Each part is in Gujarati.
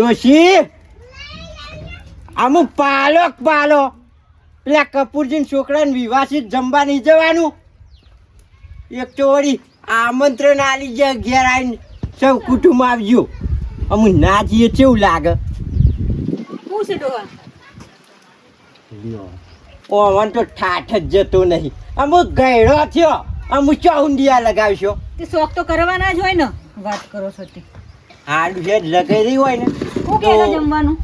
ડોશી? અમુક પાલો પાલો. પેલા કપૂરજી છોકરાને વિવાસિત જમવા નહીં જવાનું. એક તો વળી આમંત્રણ આલી જાય ઘેર આવીને સૌ કુટુંબ આવજો. અમુક ના જઈએ કેવું લાગે? શું ઓવન તો ઠાઠ જ જતો નહીં. અમુક ગયડો થયો. અમુક ચૌંડિયા લગાવશો. તે શોખ તો કરવાના જ હોય ને. વાત કરો છો તે. હાડું છે લગાઈ હોય ને હું કે જમવાનું?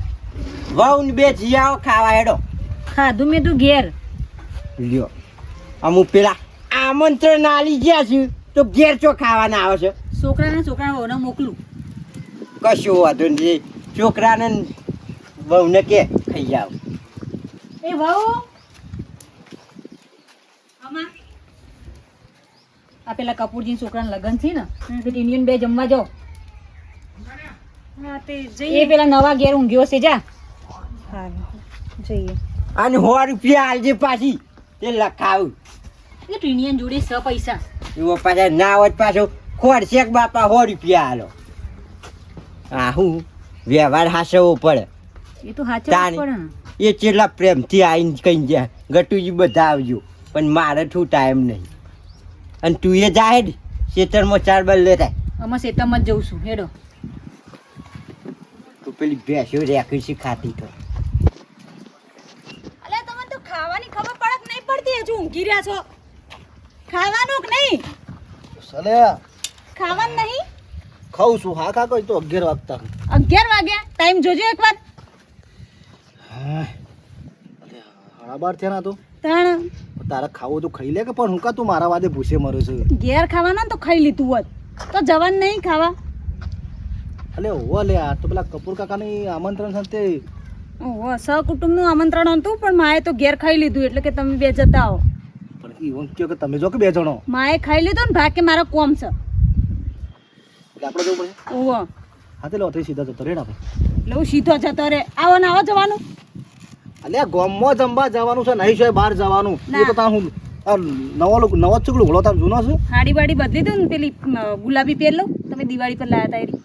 વાવ ને બે જીયાઓ ખાવા હેડો. ખાધું મેં તું ઘેર. લ્યો. અમુક પેલા આમંત્રણ આલી ગયા છે તો ઘેર ચો ખાવાના આવે છે? છોકરાને છોકરા વહુને મોકલું. કશું વાંધો નહીં છોકરાને વહુને કે ખાઈ જાવ એ વહુ? આ પેલા કપૂરજી છોકરાના લગ્ન છે ને ઇન્ડિયન બે જમવા જાઓ. એ પેલા નવા ઘેર ઊંઘ્યો છે જા. જઈએ. અને સો રૂપિયા આલજે પાછી. તે લખાવું. એટલે ટ્રેનિયન જોડે સ પૈસા. એવો પાછા ના હોત પાછો ખોરશે બાપા સો રૂપિયા આલો. આ હું વ્યવહાર હાસવો પડે. એ તો હાચો. પડે એ કેટલા પ્રેમથી આવીને કઈ જાય. ગટુજી બધા આવજો. પણ મારે શું ટાઈમ નહીં. અને તું એ જાય ને ખેતરમાં ચાર બલ લેતા. અમે શેતમાં જ જઉં છું. હેડો. પેલી ભેંસો રેખી છે ખાતી તો. અલે તમે તો ખાવાની ખબર પડક નહીં પડતી હજુ ઊંઘી રહ્યા છો. ખાવાનું કે નહીં? સલે ખાવાનું નહીં? ખાઉં છું. હા કાકો તો અગિયાર વાગતા. અગિયાર વાગ્યા? ટાઈમ જોજો એક વાર હાડા બાર થયા ના તો? ત્રણ તારે ખાવું તો ખાઈ લે કે પણ હું કા તું મારા વાદે ભૂસે મરું છું? ઘેર ખાવાના તો ખાઈ લીધું હોત. તો જવાનું નહીં ખાવા. અલે હોવા લે આ તો પેલા કપૂર કાકાની આમંત્રણ સાથે ઓહો સહકુટુંબનું આમંત્રણ હતું પણ માએ તો ઘેર ખાઈ લીધું એટલે કે તમે બે જતા આવો. પણ એવું કયો કે તમે જો કે બે જણો. માએ ખાઈ લીધું ને ભાકે મારો કોમ છે. એટલે આપણે જવું પડે. ઓહો હા તે લો તે સીધા જતો રેડ આપણે. હું સીધો જતો રે. આવો ને આવો જવાનું. અલે ગામમાં જમવા જવાનું છે નહીં છે બહાર જવાનું. એ તો તા હું નવો નવો ચૂકડું ઘોડો તાર જૂનો છે? હાડી બાડી બદલી દઉં ને પેલી ગુલાબી પહેર લઉં. તમે દિવાળી પર લાયા હતા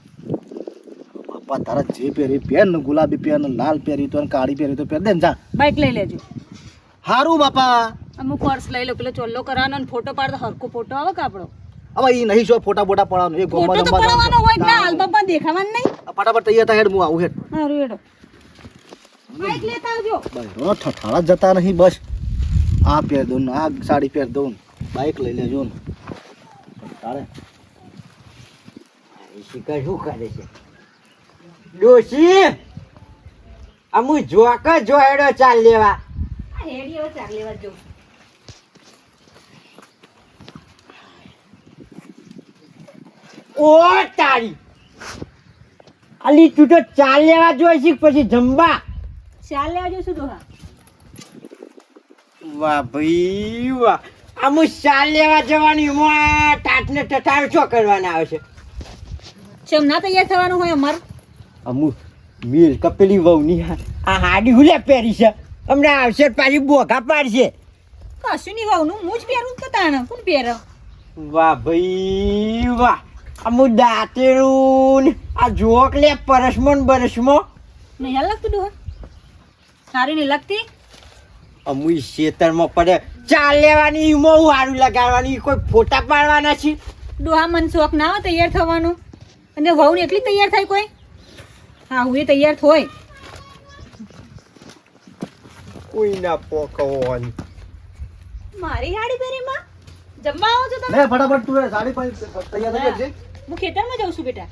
બાપા તારા જે પહેરી પહેર ને ગુલાબી પહેર ને લાલ પહેરી તો કાળી પહેરી તો પહેર દે ને જા. બાઇક લઈ લેજો. હારું બાપા. અમુક પર્સ લઈ લો પેલો ચોલ્લો કરવાનો ને ફોટો પાડતો હરકો ફોટો આવે કે આપણો? હવે એ નહીં જો ફોટા ફોટા પડાવવાનો એ ગોમા ફોટો તો પડાવવાનો હોય ના જવાનું છે. દેખાવાનું નહીં. ફટાફટ તૈયાર થાય હેડ હું આવું હેડ. હારું હેડો. બાઈક લેતા આવજો. બહેરો ઠઠાળા જતા નહીં બસ. આ પહેર દઉં ને આ સાડી પહેર દઉં બાઈક લઈ લેજો ને. તારે. શિકાર શું કરે છે? ડોશી અમુ જોક જોયડો ચાલ લેવા. હેડીઓ ચાલ લેવા જો ઓ તારી. અલી તું તો ચાલ લેવા જોઈ છે પછી જમવા. ચાલ લેવા જઈશું ડોહા વાહ ભાઈ વાહ. અમુ ચાલ લેવા જવાની એમાં ટાટને ટટાર છો કરવાના આવે છે? ના તૈયાર થવાનું હોય અમાર. અમુ મિલ કપેલી વહુની આ આ હાડી હુલે પહેરી છે. હમણાં આવશે પાછી બોઘા પાડશે. કશું નહીં વાવનું હું જ પહેરું તો તાણ? કોણ પહેરો? વાહ ભાઈ વાહ. અમુ દાંતેરું ને. આ જોક લે પરસમો ને બરસમો. નહીં હાલ લાગતું ડોહ. સારી નહીં લાગતી? અમુ ખેતરમાં પડે. ચાલ લેવાની ઈમો હારું લગાડવાની. કોઈ ફોટા પાડવાના છે. ડોહા મન શોખ ના હોય તૈયાર થવાનું. અને વહુ ને એટલી તૈયાર થાય કોઈ? હા હું એ તૈયાર થોય. કોઈના પોકવાની મારી ગાડી પહેરીમાં? જમવા આવો છો તમે? લે ફટાફટ તું સાડી પાડી તૈયાર થઈ જજે. હું ખેતરમાં જાઉં છું બેટા.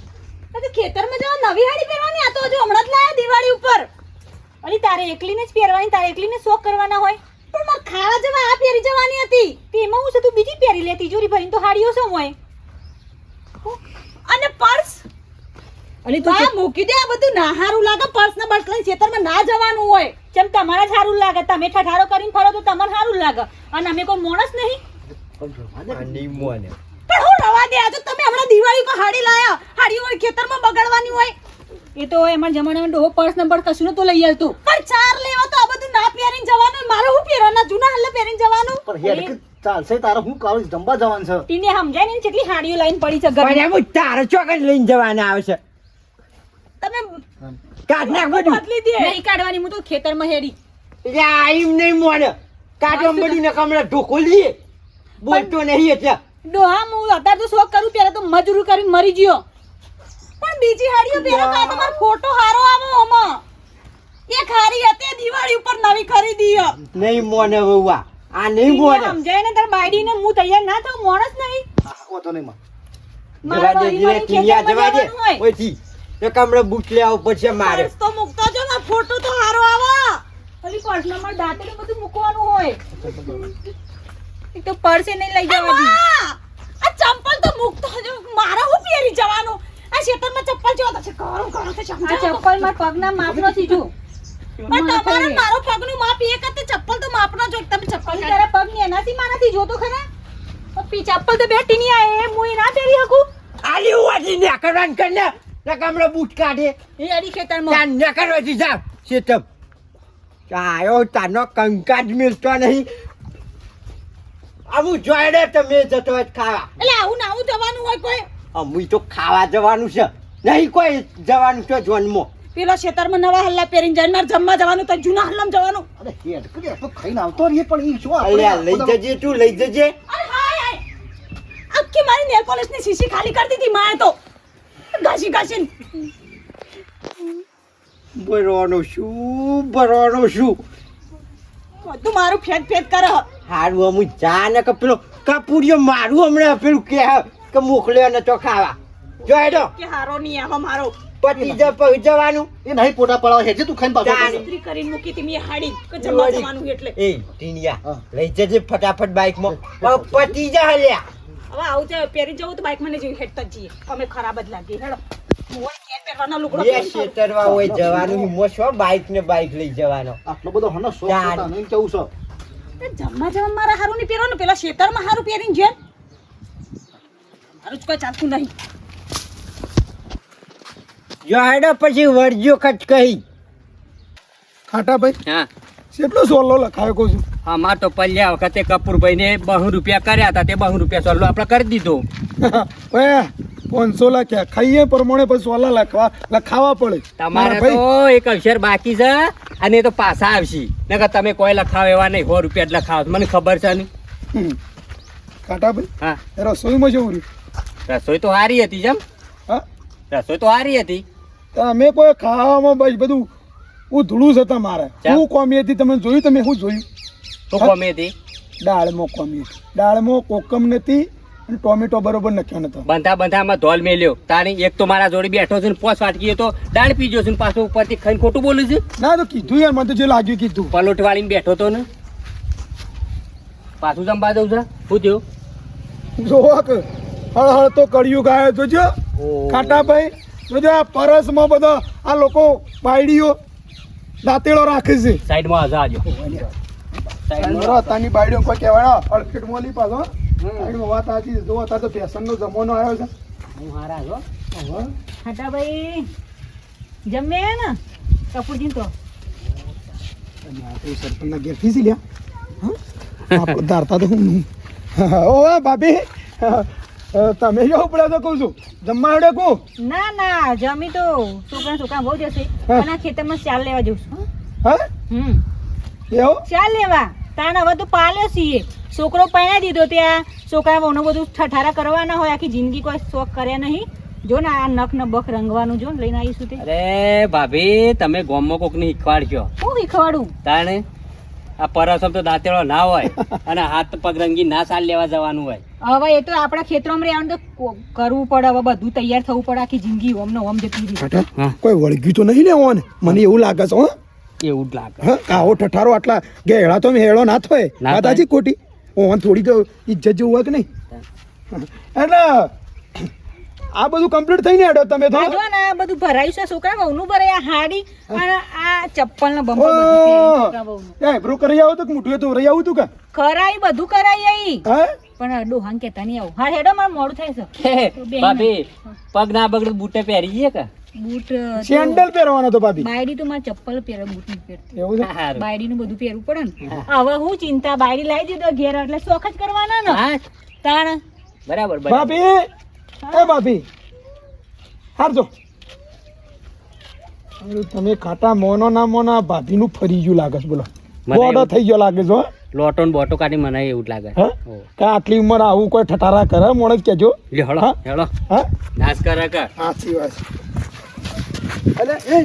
તો ખેતરમાં જવા નવી હાડી પહેરવાની? આ તો હજુ હમણાં જ લાયા દિવાળી ઉપર. અલી તારે એકલીને જ પહેરવાની તારે એકલીને શોખ કરવાના હોય. પણ મારે ખાવા જવા આ પહેરી જવાની હતી. તેમાં હું છે તું બીજી પહેરી લે તિજોરી ભરીને તો હાડીઓ શું હોય? અને પર્સ? અલી તો મૂકી દે આ બધું. ના હારું લાગે પર્સ ને બર્સ લઈને ખેતરમાં ના જવાનું હોય. ચમ તમારે જ સારું લાગે. તમે ઠઠારો કરીને ફરો તો તમારે સારું લાગે. અને અમે કોઈ માણસ નહીં. પણ હું રવા દે આજે તમે હમણાં દિવાળી પર હાડી લાયા. હાડી હોય ખેતરમાં બગાડવાની હોય. એ તો એમાં જમાનામાં ડોહો પર્સ નંબર કશું નતો લઈ આવતું પણ ચાર લેવા તો આ બધું ના પહેરીને જવાનું. મારે હું પહેરવાના? જૂના હાલે પહેરીને જવાનું? પણ હેડ ચાલશે તારે હું કાળું જમવા જવાનું છે? તીને સમજાય ને કેટલી હાડીઓ લાઈન પડી છે ઘરે તારે ચોકડ લઈને જવાના આવશે. તમે કાઢ નાખ બધું. બદલી દે. નહીં કાઢવાની હું તો ખેતરમાં હેડી. એટલે આઈમ નહીં મોને કાઢો બધું ને કમળા ઢોકો લઈએ બોલતો નહીં એટલે. ડોહા હું અત્યારે તો શોખ કરું ત્યારે તો મજૂરી કરીને મરી ગયો. પણ બીજી હાડીઓ પહેરો તો તમારો ફોટો હારો આવો ઓમાં એક હારી હતી દિવાળી ઉપર નવી ખરીદી. નહીં મોને વહુઆ. આ નહીં મોને સમજાય ને તાર બાયડીને હું તૈયાર ના થાઉં મોણસ નહીં. વાંધો નહીં માં. મારા દે મારી જીવે જવા દે. ઓયથી. એ કમળે બૂટ લે આવું પછી મારે. તો મૂકતો જો ને ફોટો તો હારો આવે. ખાલી પર્સમાં માં દાંતેલું બધું મૂકવાનું હોય. એક તો પર્સે નહીં લઈ જવાની આ ચંપલ તો મૂકતો જો મારે હું પહેરી જવાનું? આ ખેતરમાં ચપ્પલ જોતો છે કરું કરું તો આ સમજાવો ચપ્પલ ના માપ માપનો સીધું પણ તમારે મારો પગનું માપ એક જ તે ચપ્પલ તો માપનો જો તમે ચપ્પલ તારા પગ ને એનાથી મારાથી જોતો ખરા? પી ચપ્પલ તો બેઠી ની આ એ મુઈ ના પહેરી શકું? આલી ઉવાજી ને કરવાન કરીને ને કમળે બૂટ કાઢે. એ અડી ખેતરમાં. ત્યાં નેકરવાથી જા શેતમ. આયો તાનો કંકાજ મિલતો નહીં. આવું જોડે તમે જતો તો ખાવા. એટલે આવું ના આવું જવાનું હોય કોઈ? અમુ તો ખાવા જવાનું છે. નહીં કોઈ જવાનું છે જોનમાં. પેલો ખેતરમાં નવા હલ્લા પહેરીને જાય મારે જમવા જવાનું તો જૂના હલ્લામાં જવાનું. અરે હેડ કરે તો ખાઈને આવતો રહીએ પણ ઈ શું અલ્યા લઈ જજે તું લઈ જજે. અરે હાય હાય. આખી મારી નેલ પોલિશની શીશી ખાલી કરી દીધી માએ તો. ઘસી ઘસીને ભરવાનું શું ભરવાનું શું બધું મારું ફેટ ફેટ કરે. હારું અમુ જા ને કે પેલો કપૂરિયો મારું હમણાં પેલું કે કે મોકલ્યો ને તો ખાવા. જોઈ દો કે હારો નહીં આવા મારો. પતિ જ જવાનું. એ નહીં પોટા પડાવ હેડજે તું ખાઈને પાછો. ઇસ્ત્રી કરીને મૂકી તી મે હાડી કે જમવા જવાનું એટલે. એ ટીનિયા લઈ જજે ફટાફટ બાઈકમાં પતિ જ હલ્યા. હવે આવું છે પહેરી જવું તો બાઈક મને જેવી હેડતા જ જઈએ. અમે ખરાબ જ લાગીએ હેડો. જમવા જમવા મારા હારું નહીં પહેરવાનું. પેલા શેતરમાં હારું પહેરીને જેમ. મારું જ કોઈ ચાલતું નહીં. જો હેડો પછી વરજો ખચ કહી ખાટાભાઈ હા. કેટલો સોલો લખાયો કહું છું. આમાં તો પલ્યા વખતે કપૂરભાઈને બહુ રૂપિયા કર્યા હતા તે બહુ રૂપિયા સોલ્લો આપણે કરી દીધો. પાંચસો લખ્યા. ખાઈએ પ્રમાણે પછી સોલા લખવા લખાવા પડે. તમારે તો એક અક્ષર બાકી છે અને એ તો પાછા આવશે. નકર તમે કોઈ લખાવ એવા નહીં સો રૂપિયા જ લખાવો. મને ખબર છે ને. કાટાભાઈ હા. રસોઈમાં જવું રસોઈ તો સારી હતી જેમ. હા? રસોઈ તો સારી હતી. તો અમે કોઈ ખાવામાં બસ બધું ઉધળું છે તમારે. શું કોમી હતી તમે જોયું તમે શું જોયું? હા? કોમી હતી? દાળમાં કોમી. હતી દાળમાં કોકમ નથી અને ટોમેટો બરોબર નખ્યો નતો. બંધા બંધામાં ધોલ મેલ્યો. તારી એક તો મારા જોડે બેઠો છે ને પોસ વાટકી તો દાળ પીજો છે ને પાછો ઉપરથી ખાઈને ખોટું બોલું છે? ના તો કીધું યાર મને તો જે લાગ્યું કીધું. પલોટ વાળીને બેઠો તો ને? પાછું જમવા દઉં છે શું થયું? તો કળિયું ગાયો જોજો કાટાભાઈ જોજો આ પરસમાં બધા આ લોકો બાયડીઓ દાંતેડો રાખે છે. સાઈડમાં આજો સાઈડમાં મારો તાની બાયડીઓ કોઈ મોલી પાછો. વાત જો અત્યારે તો ફેશનનો જમાનો આવ્યો છે. હું હારા છો? હવે ખાટાભાઈ જમે ને? કપૂરજી તો. સરપંચના લ્યા ધારતા તો હું ઓ ભાભી. તમે જો ઉપડે તો કહું છું. જમવા હેડે કહું. ના ના જમી તો. છોકરા છોકરા બહુ જશે પણ આ ખેતરમાં ચાલ લેવા જઉં છું હા? હમ. એવું? ચાલ લેવા. તાણ હવે તો પાલ્યો છીએ છોકરો પહેણા દીધો ત્યાં. છોકરા બહુનું બધું ઠઠારા કરવાના હોય. આખી જિંદગી કોઈ શોખ કર્યા નહીં. જો ને આ નખ ને બખ રંગવાનું જો લઈને આવીશું તે. અરે ભાભી તમે ગોમમાં કોક ને શીખવાડજો. હું શીખવાડું? તાણે? આ પરસમ તો દાંતેડો ના હોય અને હાથ પગ રંગી ના સાલ લેવા જવાનું હોય. હવે એ તો આપણા ખેતરોમાં રહેવાનું તો કરવું પડે. હવે બધું તૈયાર થવું પડે. આખી જિંદગી ઓમ ને ઓમ જતી રહી. કોઈ વળગી તો નહીં લેવો ને મને એવું લાગે છે હો. એવું જ લાગે. હા આવો ઠઠારો આટલા ગેળા તો હેળો ના થાય. દાદાજી ખોટી. ઓન થોડી તો ઇજ્જત જેવું હોય કે નહીં? એટલે આ બધું કમ્પ્લીટ થઈને હેડો તમે તો. જો ને આ બધું ભરાયું છે છોકરા બહુનું ભરાય આ હાડી અને આ ચપ્પલ ને બંબો બધું. એ બ્રો કરી આવો તો કે મોટું તો રહી આવું તું કે? કરાઈ બધું કરાય આઈ. પણ ડોહાન કેતા નહીં આવું. હા હેડો મારે મોડું થાય છે. બાપી પગ ના. બગડ બૂટે પહેરી જઈએ કે? બૂટ સેન્ડલ પહેરવાનો તો ભાભી. બાયડી તો મારે ચપ્પલ પહેરે બૂટ નહીં પહેરતી. એવું છે? બાયડી નું બધું પહેરવું પડે ને. હવે હું ચિંતા બાયડી લાવી દીધો ઘેર એટલે શોખ જ કરવાના ને. તાણ. બરાબર બરાબર. ભાભી એ ભાભી હારજો. તમે ખાટા મોનો ના મોના ભાભી નું ફરી ગયું લાગે છે બોલો. બોડો થઈ ગયો લાગે છે હો. લોટો ને બોટો કાઢી મને એવું જ લાગે. કે આટલી ઉંમર આવું કોઈ ઠટારા કરે મોણે કેજો હળો હેળો. હા? નાશ કરે કે સાચી વાત અલે એ!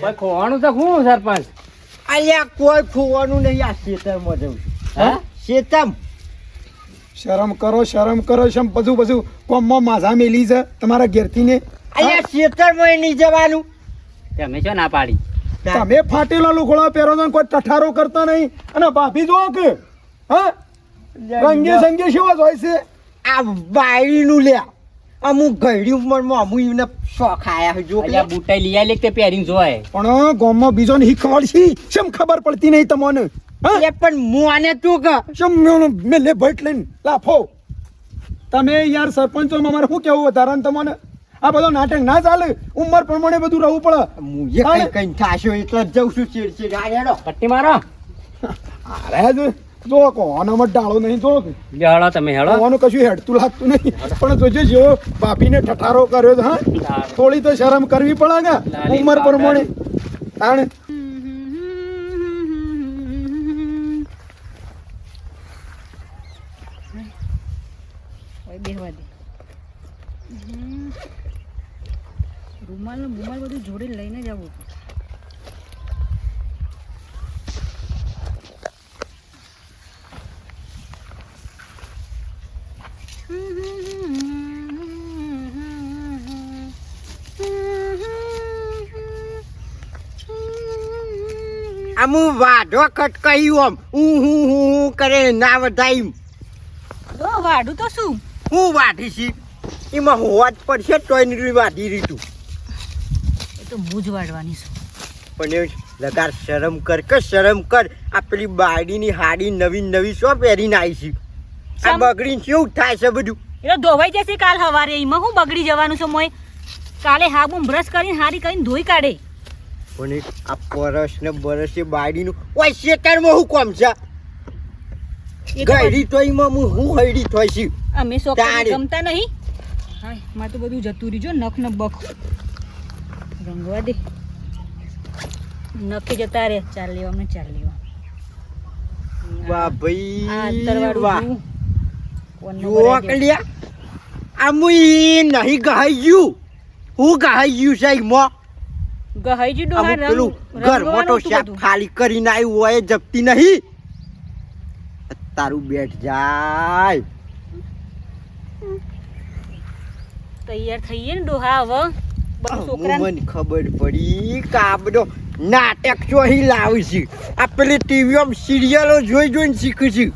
કોઈ ખોવાનું તો શું સરપંચ? અલ્યા કોઈ ખોવાનું નહીં આ ખેતરમાં જવું હા? ખેતમ શરમ કરો શરમ કરો શમ બધું બધું કોમમાં માઝા મેલી છે તમારા ઘેરથી ને અહીંયા ખેતરમાં નહીં જવાનું. તમે છો ના પાડી. તમે ફાટેલા લુગડા પહેરો છો કોઈ ટઠારો કરતા નહીં. અને ભાભી જો કે હા? રંગે સંગે શેવા જ હોય છે. આ બાયડીનું લે. અમુક ઘડ્યું ઉંમરમાં અમુક એને શોખ આયા જો અલ્યા બુટાઈ લઈ આલે કે તે પહેરીને જોય પણ ગામમાં બીજો ને શીખવાડશી? શેમ ખબર પડતી નહીં તમને? હા? એ પણ મોને તું કે? શેમ મેં લે ભટ લઈને લાફો? તમે યાર સરપંચોમાં મારે શું કેવું વધારાને તમને? આ બધો નાટક ના ચાલે. ઉંમર પ્રમાણે બધું રહેવું પડે. હું કઈ કઈ થાશો એટલે જ જઉં છું ચીડ ચીડ આ પટ્ટી મારો. અરે જ જો કોનામાં ડાળો નહીં જો ડાળા તમે હેળો હોવાનું કશું હેડતું લાગતું નહીં. પણ જોજે જેવો બાપીને ઠઠારો કર્યો તો હા? થોડી તો શરમ કરવી પડે કે ઉંમર પ્રમાણે. તાણ. બેહવા દે. રૂમાલ ને બધું જોડે લઈને જ આમ વાઢો ખટકાયું આમ. હું હું હું હું કરે ના વધાઈ તો વાઢું તો શું? હું વાઢી છી એમાં હોવા જ પડશે તોય નીકળી વાઢી રીતું એ તો હું જ વાઢવાની છું. પણ એ લગાર શરમ કર કે શરમ કર. આ પેલી બાયડીની હાડી નવી નવી શો પહેરીને આવી છે આ બગડીને કેવું થાય છે બધું? એટલે ધોવાઈ જશે કાલ સવારે. એમાં હું બગડી જવાનું છું મોય. કાલે હાબુ બ્રશ કરીને હારી કરીને ધોઈ કાઢે. પણ આ પરસ ને બરસ એ બાયડીનું. ઓય શેતરમાં હું કોમ છે? ગયડી તોયમાં હું હું હૈડી થઈ છું અમે તારે. ગમતા નહીં? હા માં તો બધું જતું રીજો નખ ને બખ. રંગવા દે. નખી જતા રે ચાલ લેવા અમને ચાલ લેવા. વાહ આ ભાઈ અંતરવાળું વાહ. કલ્યા. આ મુઈ નહીં ગહાઈ ગયું. હું ગહાઈ ગયું સાહેબ એમાં. રંગ પેલું ઘર મોટો શાક ખાલી કરીને આવ્યું હોય જપતી નહીં. તારું બેઠ જાય. તૈયાર થઈએ ને ડોહા હવે? મને ખબર પડી કે આ બધો નાટક ચોહી લાવું છે. આ પેલી ટીવીમાં સિરિયલો જોઈ જોઈને શીખું છું.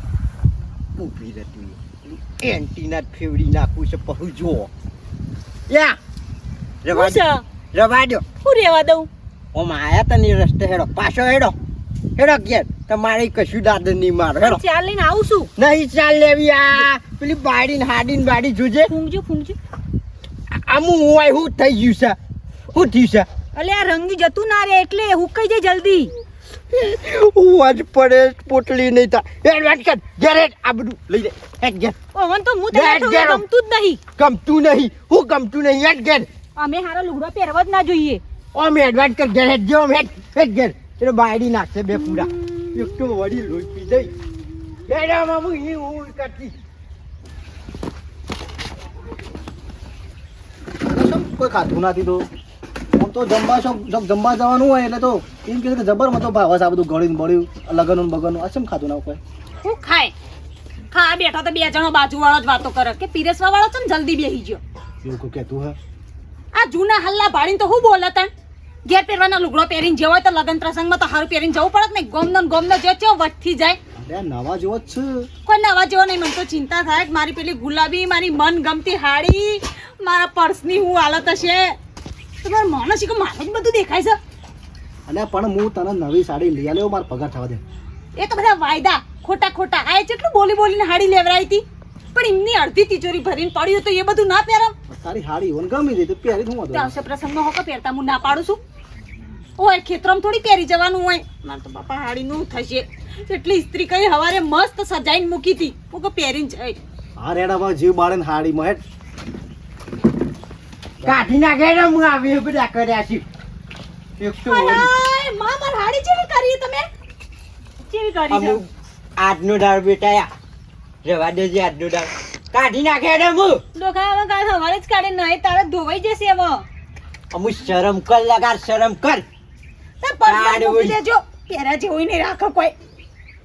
ઊભી રહેતી એન્ટીના જ ફેવડી નાખું છે. પહુ જુઓ. યા. રવા રવા દો. હું રેવા દઉં? ઓમ આયા તને રસ્તે હેડો. પાછો હેડો. હેડો ઘેર. તમારે કશું દાદ નહીં મારો. હેડો. ચાલ લઈને આવું છું. નહીં ચાલ લેવી આ. પેલી બાડી ને હાડી ને બાડી જોજે. ફૂંકજો ફૂંકજો. આમું હોય હું થઈ ગયું છે. હું થયું છે. અલે આ રંગી જતું ના રે એટલે હુકાઈ જાય જલ્દી? હું આજ પડે પોટલી નહીં તા હેડ કર ઘેર આ બધું લઈ લે. હેડ ઘેર. ઓવન તો હું થઉં ગમતું જ નહીં. ગમતું નહીં. હું ગમતું નહીં. હેડ ઘેર. અમે હારા લુગડો પહેરવા જ ના જોઈએ. ઓમ હેડ કર ઘેર હેડ જેમ હેડ હેડ ઘેર. એટલે બાયડી નાખશે બે પૂરા એક તો વડી લોહી પી દઈ હેડ મામુ આમ હું કરતી કોઈ ખાધું નથી તો. હું તો જમવા શોખ શોખ જમવા જવાનું હોય એટલે તો એમ કીધું કે જબર મતો ભાવસ આ બધું ગળ્યું બળ્યું લગનનું બગનનું આ શું ખાધું ના કોઈ હું ખાય. ખા બેઠા તો બે જણો બાજુ વાળો જ વાતો કરે. કે પીરસવા વાળો છે ને જલ્દી બેહી ગયો? એવું કહેતું હે આ જૂના હલ્લા ભાડીને તો હું બોલે તન ઘેર પહેરવાના લુગડો પહેરીને જેવો તો લગન પ્રસંગમાં તો હારું પહેરીને જવું પડે ને ગોમનો ગોમનો જે ચો વટથી જાય. અરે નવા જેવો જ છે. કોઈ નવા જેવો નહીં મને તો ચિંતા થાય કે મારી પેલી ગુલાબી મારી મન ગમતી હાડી મારા પર્સની હું હાલત હશે? તમારે માનસ કે મારે જ બધું દેખાય છે. અને પણ હું તને નવી સાડી લઈ આવ્યો મારા પગાર થવા દે. એ તો બધા વાયદા ખોટા ખોટા. આ કેટલું બોલી બોલીને હાડી લેવરાઈ હતી? પણ એમની અડધી તિજોરી ભરીને પડ્યું તો એ બધું ના પહેરાવ. તારી હાડી ઓન ગમી દે તો પહેરી હું તો આવશે પ્રસંગમાં હોકો પહેરતા હું ના પાડું છું. ઓય ખેતરમાં થોડી પહેરી જવાનું હોય. મારે તો બાપા હાડીનું થશે. એટલી ઇસ્ત્રી કરી હવારે મસ્ત સજાઈને મૂકી હતી. હું કે પહેરીને જાય હા રેડા જીવ બાળે ને હાડીમાં હેઠ. કાઢી નાખે ને હું આવી બધા કર્યા છે. એકસો માં માર હાડી જેવી કરી તમે? જેવી કરી આજનો દાળ બેટા આ. જવા દેજે આજનો દાળ કાઢી નાખે એને હું. ડોકા હવે કાલ સવારે જ કાઢે નહીં તારે ધોવાઈ જશે હવે. અમુક શરમ કર લગાડ શરમ કર. તે પગમાં મૂકી દેજો. પહેરા જેવું નહીં રાખો કોઈ.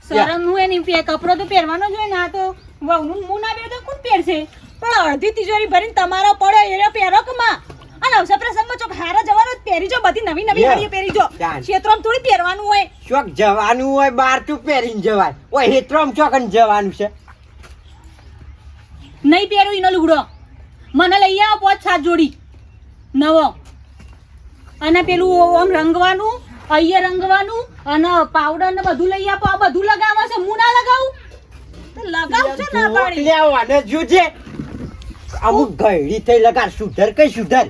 શરમ હું એની પે કપડો તો પહેરવાનો જ હોય ના આ તો વહુનું મું ના પહેરે કોણ પહેરશે? પણ અડધી તિજોરી ભરીને તમારો પડે એ પહેરો કે માં? અને અવસર પ્રસંગમાં ચોક હારા જવાનો જ પહેરી જો બધી નવી નવી. હાડીઓ પહેરી જો. ક્ષેત્રમાં થોડી પહેરવાનું હોય. ચોક જવાનું હોય બાર તું પહેરીને જવાય. ઓય હેત્રમ ચોકન જવાનું છે? નહીં પહેરું એનો લુગડો. મને લઈ આવો પાંચ સાત જોડી. નવો. અને પેલું આમ રંગવાનું અહીંયા રંગવાનું અને પાવડર ને બધું લઈ આપો. આ બધું લગાવવા છે. હું ના લગાવું? તો લગાવ છો ના પાડી. લેવાને જોજે અમુક ગયડી થઈ લગાડ. સુધર કઈ સુધર?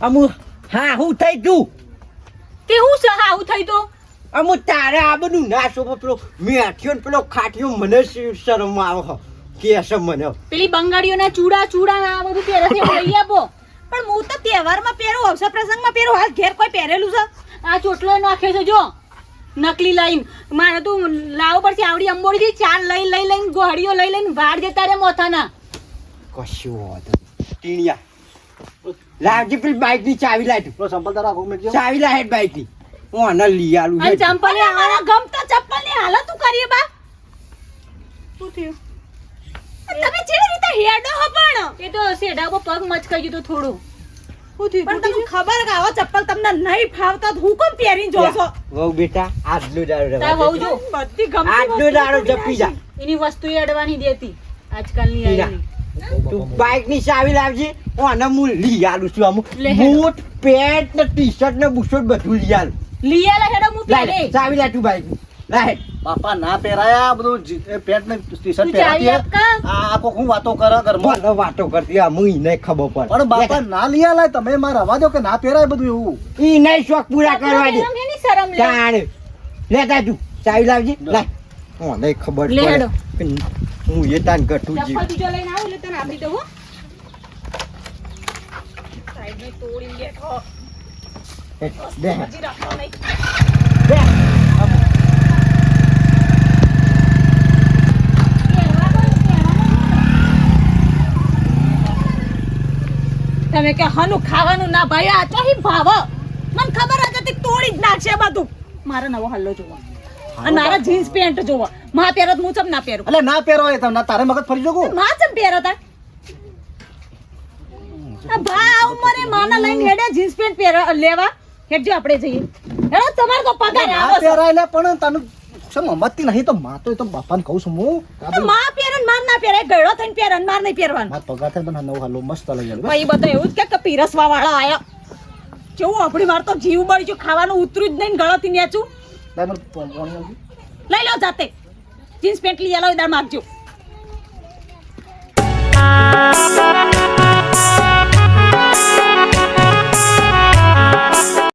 અમુક હા હું થઈ તું તે હું છે? હા થઈ તો? અમુક તારે આ બધું ના શોભો. પેલો મેઠ્યો ને પેલો ખાટ્યો મને શરમ આવે. કે મને પેલી બંગાળીઓના ચૂડા ચૂડા ના બધું પહેરે છે એવું લઈ આપો. પણ હું તો તહેવારમાં પહેરું અવસર પ્રસંગમાં પહેરું હાલ ઘેર કોઈ પહેરેલું છે? આ ચોટલો નાખ્યો છે જો. નકલી લાઈન. મારે તું લાવવો પડશે આવડી અંબોડીથી ચાર લઈ લઈ લઈને ગોળીઓ લઈ લઈને વાળ જતા રે મોથાના. કશું હોત ટીણિયા. લાવજી પેલી બાઇકની ચાવી લાય પેલો સંપલ તારા આખો મેકજો ચાવી લાય બાઇકની હું આને લઈ આલું ચંપલ મારા ગમતા ચપ્પલની હાલત તું કરીએ બા? શું થયું? તમે કેવી રીતે હેડો હો પણ. એ તો ઉપર પગ મચકાઈ ગયું તો થોડું. પણ તમને ખબર કે આવા ચપ્પલ તમને નહીં ફાવતા હું કેમ પહેરીને જો વહુ બેટા આજનો દાડો તાર વહુ જો બધી ગમતી આજનો વસ્તુ દાડો જપી જા. એની વસ્તુ અડવાની દેતી આજકાલની. તું બાઈકની ચાવી લાવજે હું આને હું લઈ આલું છું અમુક લે હેડો. બૂટ પેન્ટ ને ટી શર્ટ ને બુશર્ટ બધું લઈ આલું. લઈ આલા હેડો હું પહેરે ચાવી બાઈકની લાય બાપા ના પહેરાયા આ બધું. પેન્ટ ને ટી શર્ટ પહેરાતી આ આખો હું વાતો કરે ઘરમાં? વાતો કરતી આ મુઈ નહીં ખબર પડે. પણ બાપા ના લીયા લાય તમે મારા રવા દો કે ના પહેરાય બધું એવું? ઈ નહીં શોખ પૂરા કરવા દે. શરમ લે. તાણ. તું ચાવી લાવજી. લાય હું નહીં ખબર લે. પડે. હું એ તાન ગઠું જી બીજો લઈને આવું એટલે તને આપી દઉં સાઈડ ને તોડી બેઠો. બે. હજી રાખતો નહીં. બે પહેરવા દો, પહેરવા તમે કે હનું ખાવાનું ના ભાઈ આ ચોહી ભાવ. મને ખબર હતી કે તોડી જ નાખશે બધું. મારો નવો હલ્લો જોવો. અને મારા જીન્સ પેન્ટ જોવો. માં પહેરો તો હું ચમ ના પહેરું? એટલે ના પહેરો એ તમને તારે મગજ ફરી જોગો માં ચમ પહેરો તા ભા આ માના લઈને હેડે જીન્સ પેન્ટ પહેરો લેવા. હેડજો આપણે જઈએ. હેડો તમારે તો પગાર આવો પહેરાય લે પણ તને શું મમતતી નહીં તો માં તો એ તો બાપાને કહું છું હું. માં ને માર ના પહેરે ગળો થઈને પહેરે ને નહીં પહેરવાનું. માર પગાર થાય પણ નવું હાલો મસ્ત લઈ ગયેલું ભાઈ બધા એવું જ કે કે પીરસવા વાળા આયા. કેવું આપણી વાર તો જીવ બળી ગયું ખાવાનું ઉતરું જ નહીં નેચું. આવજો. લઈ લો જાતે. જીન્સ પેન્ટ લઈ આલો દાળ માગજો.